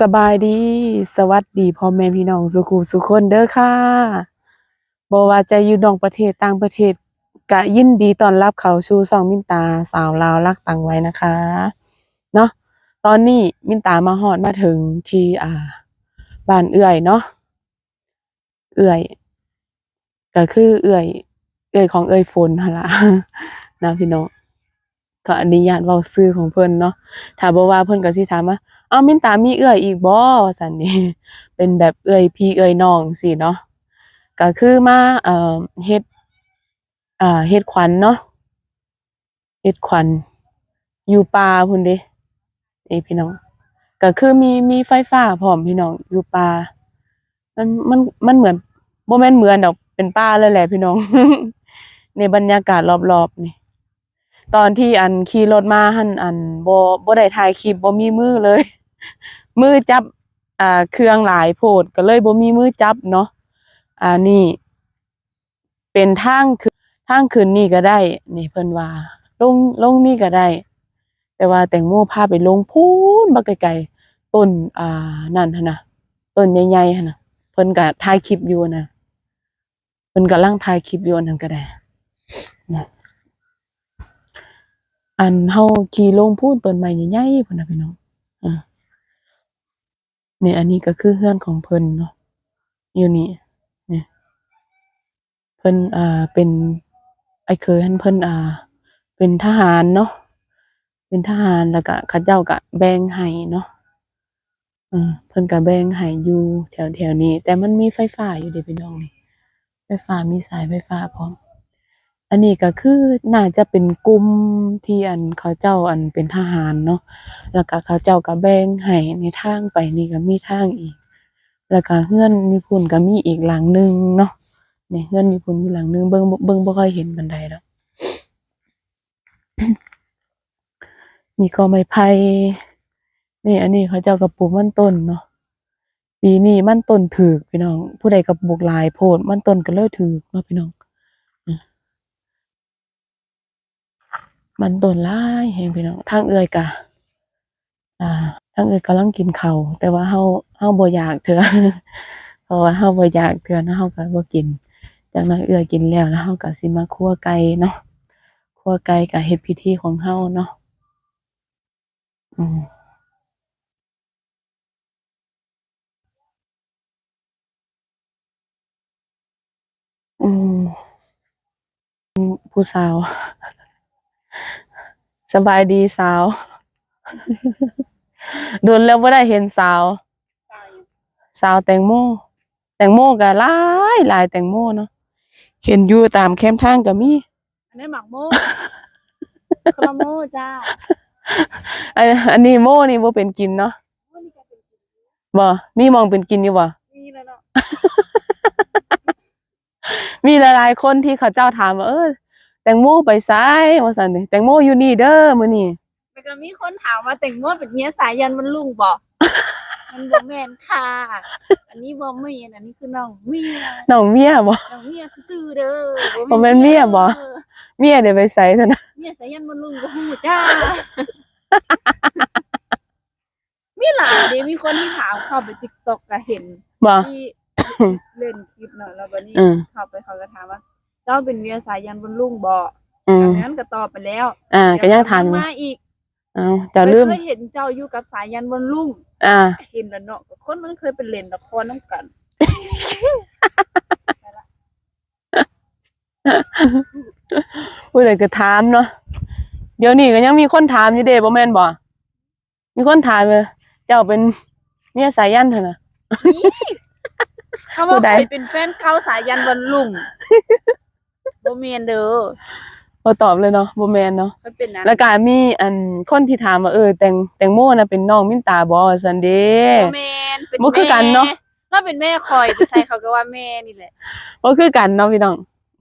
สบายดี สวัสดีพ่อแม่พี่น้องสุขุสุขคนเด้อค่ะบ่ว่าจะอยู่นอกประเทศต่างประเทศก็ยินดีต้อนรับเขาสู่ช่องมินตาสาวลาวรักตังไว้นะคะเนาะตอนนี้มินตามาฮอดมาถึงที่อ่าบ้านเอื้อยเนาะเอื้อยก็คือเอื้อย เอื้อยของเอื้อยฝนหั่นล่ะนะพี่น้องก็อนุญาตเว้าชื่อของเพิ่นเนาะถ้าบ่ว่าเพิ่นก็สิถามว่า อ้าวมินตามีเอื้อยอีกบ่ว่าซั่นนี่เป็นแบบเอื้อยพี่เอื้อยน้องจั่งซี้เนาะก็คือมาเอ่อเฮ็ดอ่าเฮ็ดขวัญเนาะเฮ็ดขวัญอยู่ป่าพุ่นเด้นี่พี่น้องก็คือมีมีไฟฟ้าพร้อมพี่น้องอยู่ป่ามันมันมันเหมือนบ่แม่นเหมือนดอกเป็นป่าเลยแหละพี่น้อง ในบรรยากาศรอบๆนี่ตอนที่อันขี่รถมาหั่นอันบ่บ่ได้ถ่ายคลิปบ่มีมือเลย มือจับอ่าเครื่องหลายโพดก็เลยบ่มีมือจับเนาะอ่านี่เป็นทางขึ้นทางขึ้นนี่ก็ได้ นี่เพิ่นว่าลงลงนี่ก็ได้ แต่ว่าแตงโมพาไปลงพูนบักไกลๆต้นอ่านั่นหนะต้นใหญ่ๆหนะเพิ่นก็ถ่ายคลิปอยู่นะเพิ่นกำลังถ่ายคลิปอยู่นนั้นก็ได้อันเฮาขี่ลงพูนต้นไม้ใหญ่ๆพุ่นน่ะพี่น้อง นี่อันนี้ก็คือเฮือนของเพิ่นเนาะอยู่นี่นี่เพิ่นอ่าเป็นไอ้เคยหั้นเพิ่นอ่า เป็นทหารเนาะเป็นทหารแล้วก็เขาเจ้าก็แบ่งให้เนาะเออเพิ่นก็แบ่งให้อยู่แถวๆนี้ แต่มันมีไฟฟ้าอยู่เด้พี่น้องนี่ไฟฟ้ามีสายไฟฟ้าพร้อม อันนี้ก็คือน่าจะเป็นกลุ่มที่อันเขาเจ้าอันเป็นทหารเนาะแล้วก็เขาเจ้าก็แบ่งให้ในทางไปนี่ก็มีทางอีก แล้วก็เฮือนญี่ปุ่นก็มีอีกหลังนึงเนาะนี่เฮือนญี่ปุ่นมีหลังนึงเบิ่งเบิ่งบ่ค่อยเห็นปานใดดอกมีกอไม้ไผ่นี่อันนี้เขาเจ้าก็ปลูกมันต้นเนาะปีนี้มันต้นถูกพี่น้อง ผู้ใดก็ปลูกลายโพดมันต้นก็เลยถูกเนาะพี่น้อง มันต้นหลายแฮงพี่น้องทางเอื้อยกะอ่าทางเอื้อยกำลังกินเขาแต่ว่าเฮาเฮาบ่อยากเทื่อเพราะว่าเฮาบ่อยากเทื่อนะเฮาก็บ่กิน จากนั้นเอื้อยกินแล้วแล้วเฮาก็สิมาคั่วไก่เนาะคั่วไก่ก็เฮ็ดพิธีของเฮาเนาะอือืมอืมผู้สาว สบายดีสาว โดนแล้วบ่ได้เห็นสาว สาวแตงโม แตงโมก็หลายหลายแตงโมเนาะ เห็นอยู่ตามแคมทางก็มี อันนี้หมักโม่คาราโม่จ้าอันอันนี้โมนี่บ่เป็นกินเนาะโม่นี่ก็เป็นบ่มีหมองเป็นกินอยู่บ่มีแล้วเนาะมีหลายๆคนที่เขาเจ้าถามว่าเออ แตงโมไปไสว่าซั่นนี่แตงโมอยู่นี่เด้อมื้อนี้แล้วก็มีคนถามว่าแต่งโม่เป็นเมียสายยันมันลุงบอก มันบ่แม่นค่ะ อันนี้บ่แม่นอันนี้คือน้องเมียน้องเมียบ่ น้องเมียซื่อๆเด้อบ่แม่นเมียบ่ออเมียเดี๋ยวไปไสซะนะเมียสายยันมันลุงบ่ฮู้จ้า มีหลายเด้มีคนที่ถามเข้าไป TikTok ก็เห็นบ่ที่เล่นคลิปเนาะแล้วบัดนี้อืม เข้าไปเขาก็ถามว่า เจ้าเป็นเมียสายยันบนลุงบ่อืมอันนั้นก็ตอบไปแล้วอ่าก็ยังถามอยู่มาอีกเอ้าเจ้าลืมเคยเห็นเจ้าอยู่กับสายยันบนลุงอ่า เห็นแล้วเนาะคนมันเคยเป็นเล่นละครน้ำกันผู้ใดก็ถามเนาะเดี๋ยวนี้ก็ยังมีคนถามอยู่เด้บ่แม่นบ่มีคนถามเลยเจ้าเป็นเมียสายันเถอะนะ นี่เขาผู้ว่าใด เคยเป็นแฟนเก่าสายยันบนลุง บ่เมียนเด้อบ่ตอบเลยเนาะบ่แม่นเนาะเคยเป็นนะแล้วก็มีอันคนที่ถามว่าเออแตงแตงโมน่ะเป็นน้องมินตาบ่ซั่นเด้บ่แม่นเป็นบ่คือกันเนาะแม่เราเป็นแม่คอยไปใส่เขาก็ว่าแม่นี่แหละ บ่คือกันเนาะพี่น้อง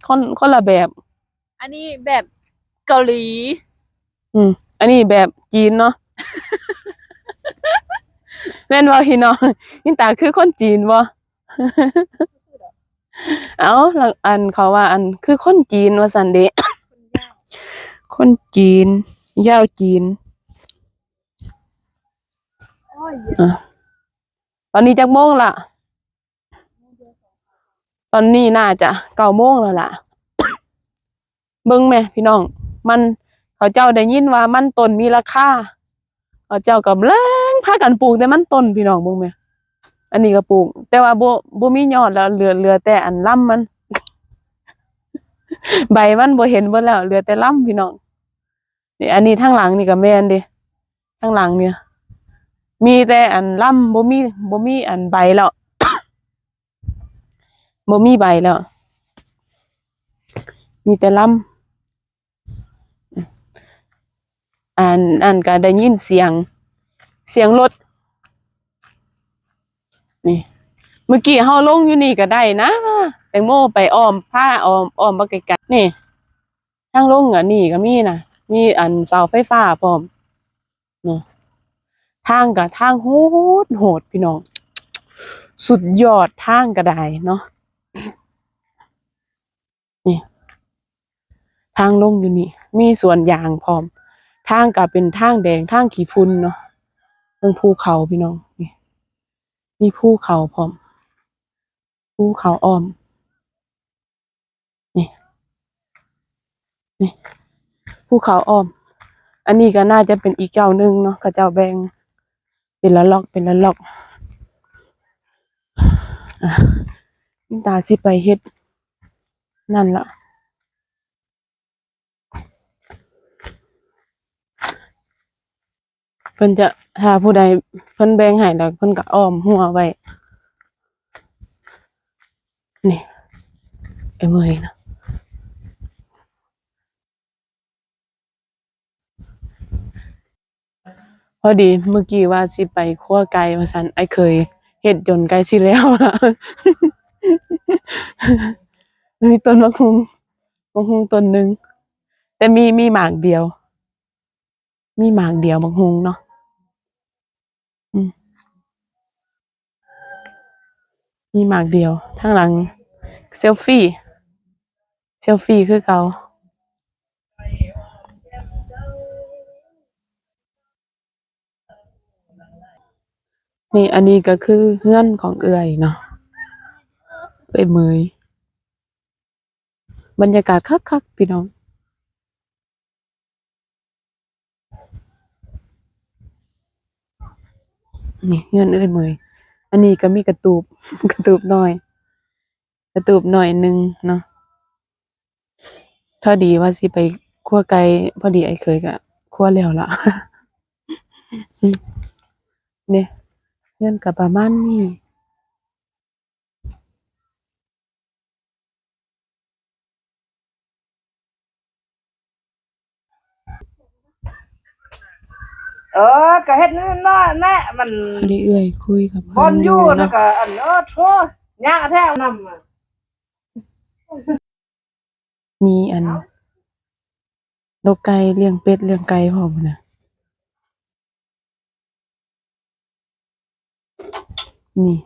คนคนละแบบ อันนี้แบบเกาหลี อืมอันนี้แบบจีนเนาะ แม่นบ่พี่น้องมินตาคือคนจีนบ่ เอาแล้วอันเขาว่า อันคือคนจีนว่าซั่นเด้คนยาวคนจีนยาวจีนอะตอนนี้จักโมงละตอนนี้น่าจะเก้าโมงแล้วล่ะ เบิ่งแม่พี่น้อง มันเขาเจ้าได้ยินว่ามันต้นมีราคาเขาเจ้ากํลังพากันปลูกแต่มันต้นพี่น้องเบิ่งแม่ อันนี้ก็ปลูก แต่ว่าโบ่บ่มียอดแล้วเหลือเหลือแต่อันล่ำมัน ใบมันโบเห็นเบิดแล้วเหลือแต่ล่ำพี่น้องนี่อันนี้ทางหลังนี่ก็แม่นด้ทางหลังเนี่ย มีแต่อันล่ำบ่มีโบมีอันใบแล้วโบมีใบแล้ว มีแต่ล่ำอันอันก็ได้ยินเสียง เสียงรถ นี่ เมื่อกี้เฮาลงอยู่นี่ก็ได้นะแตงโมไปอ้อมผ้าอ้อมอ้อมบ่ไกลๆนี่ทางลงอะนี่ก็มีนะมีอันเสาไฟฟ้าพร้อมเนาะทางก็ทางโหดโหดพี่น้อง สุดยอดทางก็ได้เนาะนี่ ทางลงอยู่นี่ มีสวนยางพร้อม ทางก็เป็นทางแดงทางขี้ฝุ่นเนาะเบิ่งภูเขาพี่น้อง มีภูเขาพร้อมภูเขาอ้อม นี่ นี่ภูเขาอ้อม อันนี้ก็น่าจะเป็นอีกเจ้าหนึ่งเนาะเขาเจ้าแบงเป็นละล็อกเป็นละล็อกอะนี่ตาสิไปเฮ็ด นั่นละเพิ่นจะถ้าผู้ใดเพิ่นแบ่งให้แล้วเพิ่นก็อ้อมหัวไว้นี่ไอ้เมยนะพอดีเมื่อกี้ว่าสิไปคั่วไก่ว่าซั่นไอ้เคยเฮ็ดจนไก่สิแล้วล่ะมีต้นมะฮุงมะฮุงต้นหนึ่งแต่มีมีหมากเดียว มีหมากเดียวมะฮุงเนาะอืม มีหมากเดียวทางหลัง เซลฟี่ เซลฟี่คือเกานี่อันนี้ก็คือเฮื่อนของเอื่อยเนาะเอื่อยเมยบรรยากาศคักๆพี่น้องนี่เฮื่อนเอื่อยเมย อันนี้ก็มีกระตูบ กระตูบหน่อย กระตูบหน่อยหนึงเนาะถ้าดีว่าสิไปคั่วไก่พอดีไอ้เคยก็คั่วแล้วละเนี่ยเงินกับประมาณนี้ เออก็เฮ็ดนั่นเนาะแน่มันพอดีเอื้อยคุยกับคเพิ่นนอยู่อยู่นะเนาะก็อันเออโทยากแท้นำอะมีอันนกไก่เลี้ยงเป็ดเลี้ยงไก่พร้อมนะนี่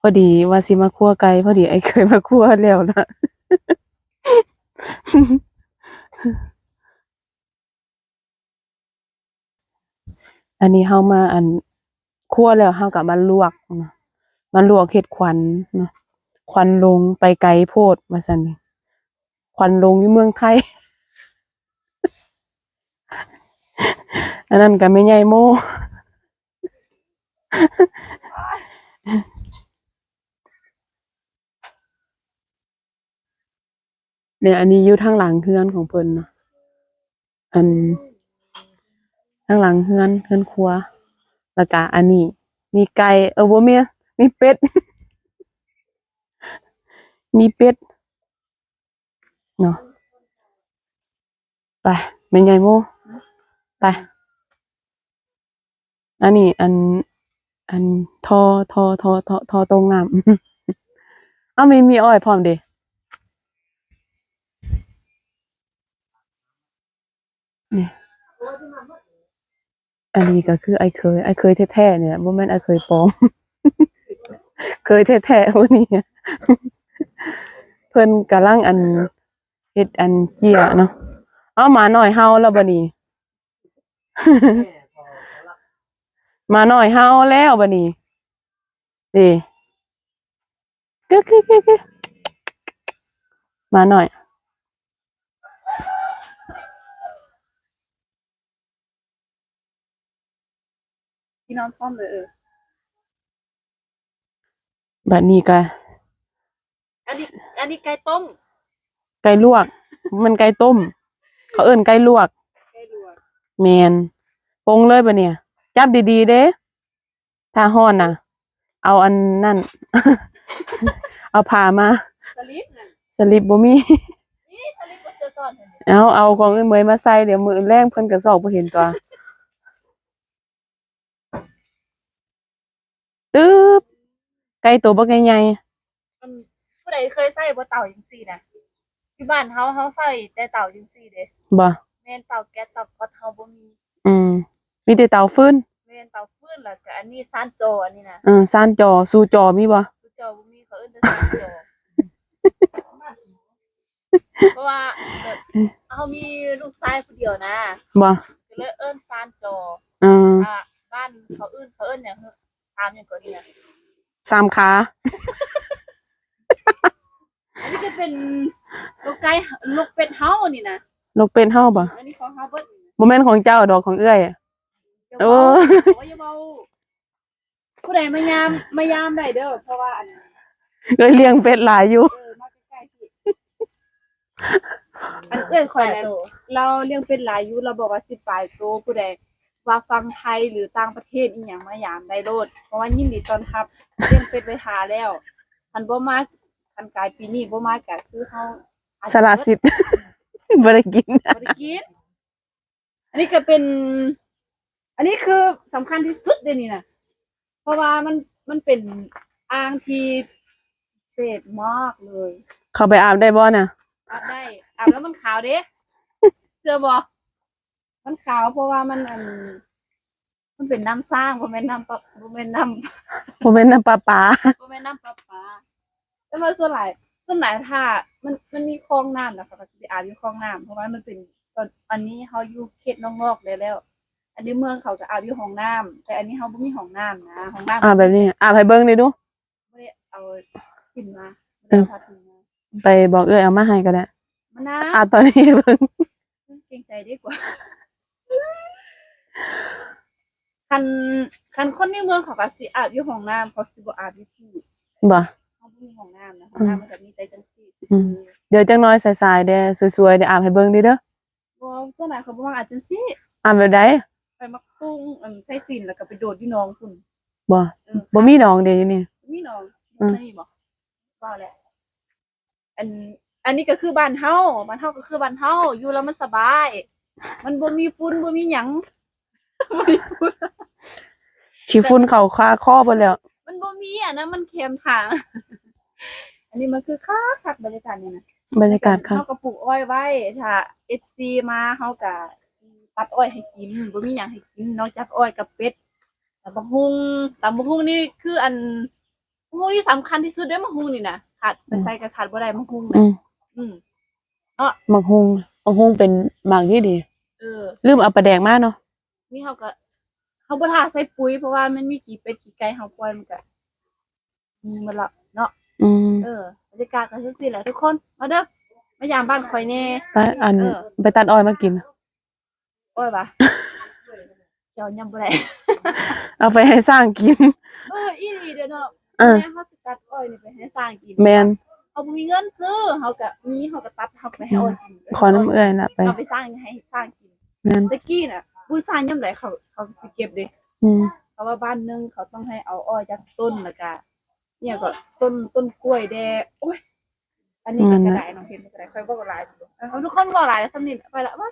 พอดีว่าสิมาคั่วไก่พอดีไอ้เคยมาคั่วแล้วนะ อันนี้เฮามาอันคั่วแล้วเฮาก็มาลวกมาลวกเฮ็ดควันนะควันลงไปไกลโพดว่าซั่นนี่ควันลงอยู่เมืองไทย อันนั้นก็ไม่ใหญ่โมเนี่ยอันนี้อยู่ทางหลังเฮือนของเพิ่นเนาะอัน ทางหลังเฮือนเฮือนครัวแล้วก็อันนี้ มีไก่เออบ่มีมีเป็ด มีเป็ดเนาะไปเป็นไงโมไป อันนี้อัน อันทอทอทอทอทอตรงน้ำเอ้ามีมีอ้อยพร้อมเด้นี่ อันนี้ก็คือไอ้เคยไอ้เคยแท้ๆเนี่ยบ่แม่นไอ้เคยปลอม เคยแท้ๆวันนี้เพิ่นกำลังอันเฮ็ดอันเจียเนาะเอามาหน่อยเฮาแล้วบัดนี้ มาหน่อยเฮาแล้วบัดนี้เอ้กึกกึกกึกกึกมาหน่อย พี่น้องพร้อมเลยเออบัดนี้ก็อันนี้อันนี้ไก่ต้มไก่ลวก มันไก่ต้ม เขาเอิ้นไก่ลวกไก่ลวกแมนปรุงเลยปะเนี่ย จับดีๆเด้ถ้าฮ้อนน่ะ เอาอันนั่น เอาผ้ามาสลิปนั่นสลิปบ่มีนี่สลิปก็เจอตอนเห็นไหมเอาเอาของอื่นเมยมาใส่เดี๋ยวมืออื่นแรงเพิ่นก็สอกบ่เห็นตัว ตึ๊บไก่ตัวบักใหญ่มันผู้ใดเคยใส่บ่เต่าจังซี่นะที่บ้านเฮาเฮาใส่แต่เต่าจังซี่เด้ๆบ่แม่นเต่าแก๊สเต่าก๊อตเฮาบ่มีอืมมีแต่เตาฟืนแม่นเต่าฟืนแล้วก็อันนี้ซานโจอันนี้นะเออซ่านจอสู่จอมีบ่ซูโจบ่มีเขาเอิ้นแต่ซานโจเพราะว่าเกิดเฮามีลูกชายผู้เดียวนะบ่ก็เลยเอิ้นซานโจเอออ่าบ้านเขาเอิ้นเขาเอิ้นหยัง เหอะตามหยังก็นี่นะสามขาอันนี้ก็เป็นลูกไก่ลูกเป็ดเฮานี่นะนกเป็นเฮาบ่อันนี้ของเฮาเบิดนี่นะบ่แม่นของเจ้าดอกของเอื้อยอะอย่าโอ้เว้าโอ้ยอย่าเว้าผู้ใดมายามมายามได้เด้อเพราะว่าอันเอ้ยเลี้ยงเป็ดหลายอยู่ เออมาใกล้ๆพี่อันเอ้ยคอยแล้วเราเลี้ยงเป็นหลายอยู่เราบอกว่าสิปลายโตผู้ใด ว่าฟังไทยหรือต่างประเทศอีหยังมายามได้โลด เพราะว่ายินดีต้อนรับเลี้ยงเป็ดไปหาแล้วอันบ่มาอันกลายปีนี้บ่มาก็คือเฮาอาจจะสละสิทธิ์บ่ได้กิน บ่ได้กิน อันนี้ก็เป็น อันนี้คือสำคัญที่สุดเลยนี่นะเพราะว่ามันมันเป็นอ่างที่พิเศษมากเลย เข้าไปอาบได้บ่น่ะอาบได้อาบแล้วมันขาวเด้เชื่อบ่ มันขาวเพราะว่ามันอันมันเป็นน้ำสร้างบ่แม่นน้ำปะบ่แม่นน้ำบ่แม่นน้ำปลาปลาบ่แม่นน้ำประปาแต่ว่าส่วนหลายส่วนหลายถ้ามันมันมีคลองน้ำนะคะก็สิไปอาบอยู่คลองน้ำเพราะว่ามันเป็นตอนอันนี้เฮาอยู่เขตนอกๆได้แล้ว อันนี้เมืองเขาจะอาบอยู่ห้องน้ำแต่อันนี้เฮาบ่มีห้องน้ำนะห้องน้ำอาบแบบนี้อาบให้เบิ่งได้ดูบ่ได้เอาขึ้นมาบ่ได้เอาผ้าถุงมาไปบอกเอื้อยเอามาให้ก็ได้มานะอาบตอนนี้ให้เบิ่งเกรงใจดีกว่า คันคันคนในเมืองเขาก็สิอาบอยู่ห้องน้ำเขาสิบ่อาบอยู่ที่บ่ เขาบ่มีห้องน้ำนะห้องน้ำมันก็มีแต่จังซี่อืม เดี๋ยวจังน้อยสายๆเด้อสวยๆเดี๋ยวอาบให้เบิ่งดิเด้อบ่เจ้าหน้ายเขาบ่ว่าอาบจังซี่อาบแบบใดไปมักตุ้งอันใส่สินแล้วก็ไปโดดที่หน้องพุ่นบ่ เออ บ่มีน้องเด้อยู่นี่ มีหน้องอืม นี่บ่ว่าแหละ อัน อันนี้ก็คือบ้านเฮาบ้านเฮาก็คือบ้านเฮาอยู่แล้วมันสบาย มันบ่มีฝุ่นบ่มีหยัง บ่มีฝุ่นขี้ฝุ่นเข้าคาคอเบิดแล้ว มันบ่มีอะนะมันเค็มทาง อันนี้มันคือคักคักบรรยากาศเนี่ยนะบรรยากาศค่ะ เฮาก็ปลูกอ้อยไว้ถ้า FC มาเฮาก็ตัดอ้อยให้กินบ่มีหยังให้กินนอกจากอ้อยกับเป็ดตำบักหุ่งตำบักหุ่งนี่คืออันบักหุ่งที่สำคัญที่สุดเด้อบักหุ่งนี่นะขาดไปใส่ก็ขาดบ่ได้บักหุ่งอืนะมอืม หมักฮุงหมักฮุงเป็นหมากที่ดี เออ ลืมเอาปลาแดกมาเนาะ นี่เฮาก็เฮาบ่ทาใส่ปุ๋ยเพราะว่ามันมีกี่เป็ดกี่ไก่เฮาปล่อยมันก็อืมมันละเนาะอืมเออบรรยากาศก็จังซี่แหละทุกคนมาเด้อมายามบ้านข่อยแน่ไปอันเออไปตัดอ้อยมากิน โอ้ยบ่ะเจ้ายังบ่ได้เอาไปให้สร้างกิน เอออีหลีเด้อเนาะเออแม่เฮาสิตัดอ้อยนี่ไปให้สร้างกินแมนเฮาบ่มีเงินซื้อเฮาก็มีเฮาก็ตัดเฮาไปให้อ้อยกินขอน้ำเอื้อยน่ะไปเอาไปสร้างให้สร้างกินแมนตะกี้น่ะ บุญสร้างยามใดเขาเขาสิเก็บเด้อืมเพราะว่าบ้านหนึงเขาต้องให้เอาอ้อยจากต้นแล้วก็เนี่ยก็ต้นต้นกล้วยแดงโอ้ยอันนี้ก็กระไดน้องเห็นกระไดค่อยบอกหลายสิเอาทุกคนบอกหลายแล้วสำนิทไปละว่า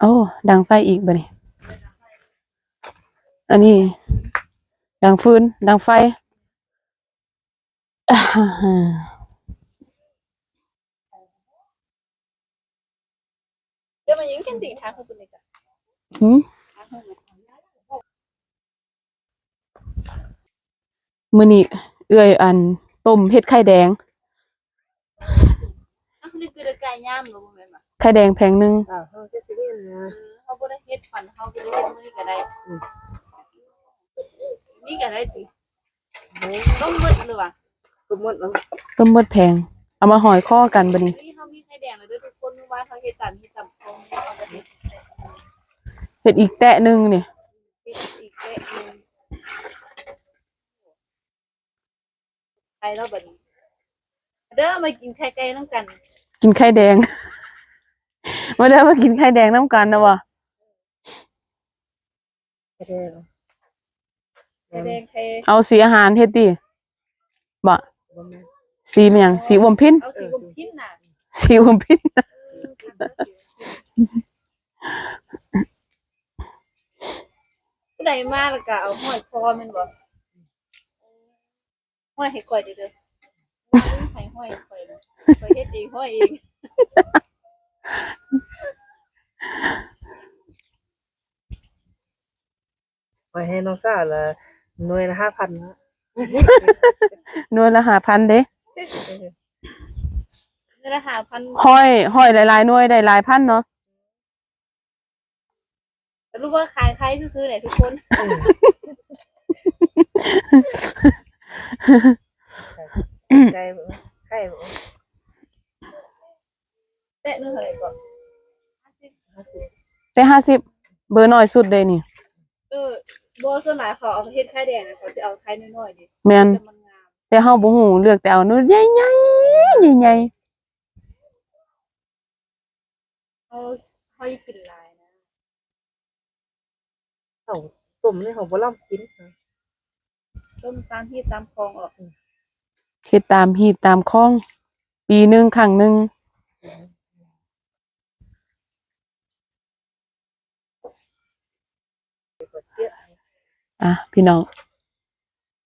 โอ้ดังไฟอีกบ่นี่อันนี้ ดังฟืนดังไฟ อ่าฮะ เดี๋ยวมันยังกันตีทางคุณเป็นเลยกั นหืมทางคุณมื้อนี้เอื้อยอันต้มเฮ็ดไข่แดงอะนี่คือเดกายย่ามหรือบ่แม่นบ่ไข่แดงแพงหนึงอ่าเฮาจะสิเว้นนะเออเขาบ่ได้เฮ็ดฝันเขาบ่ได้เฮ็ดมื้อนี้ก็ได้อืมนี่ก็ได้สิโอ้ต้องมืดเลยว่ะก็หมดแล้วต้มเบิดแพง เอามาห่อยข้อกันบัดนี้นี่เขามีไข่แดงเลยเด้อทุกคนเมื่อวานเขาเฮ็ดตามที่ตำคงเขาก็ เฮ็ดเฮ็ดอีกแตะหนึงนี่ปิดอีกแค่นึงไข่แล้วบัดนี้เด้อมากินไข่ไก่นำกันกินไข่แดง มาเด้อมากินไข่แดงน้ำกันนะวะก็ได้แล้วไข่แดงไข่เอาสีอาหารเฮ็ดติบ่บ่แม่นสีมันหยังสีอวมพินเอาสีบุมพินน่ะ สีอวมพิน เออทำแล้วสิผู้ใดมาแล้วก็เอาห้อยคอแมันบ่ห้อยให้ก่อยเด้อเด้อให้ห้อยให้ก่อยนะข่อยเฮ็ดเองห้อยเองไปให้น้องสาวละหน่วยละ5,000นะหน่วยละ5,000เด้นี่ ละหาพันห้อยห้อยหลายๆหน่วยได้หลายพันเนาะแต่รู้ว่าขายใครซื้อๆไหนทุกคนใจบ่ไข่บ่แตะนึงเท่าไหร่ก่อนแต่50เบอร์น้อยสุดเด้นี่เออบ่ส่วนหลายเขาเอาเฮ็ดไข่แดงนะเขาจะเอาไข่น้อยๆดิแม่นแต่มันงามแต่เฮาบ่ฮู้เลือกแต่เอาหน่วยใหญ่ๆใหญ่ เขาเขาอีปิ่นลายนะเฮาต้มนี่เฮาบ่ลำกินนะต้มตามที่ตามคลองออกๆเฮ็ดตามฮีตตามคลอง ปีหนึงครั้งหนึงอะพี่น้อง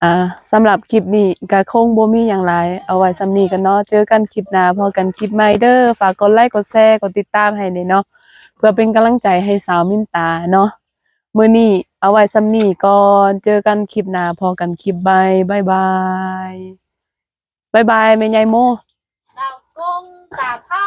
อ่าสำหรับคลิปนี้ก็คงบ่มีหยังหลายเอาไว้สำนีกันเนาะเจอกันคลิปหน้าพอกันคลิปใหม่เด้อฝากกดไลค์กดแชร์กดติดตามให้เนาะเพื่อเป็นกำลังใจให้สาวมินตาเนาะมื้อนี้เอาไว้สำนีก่อนเจอกันคลิปหน้าพอกันคลิปใหม่บ๊ายบายบ๊ายบายแม่ใหญ่โมดาวกงตาเผา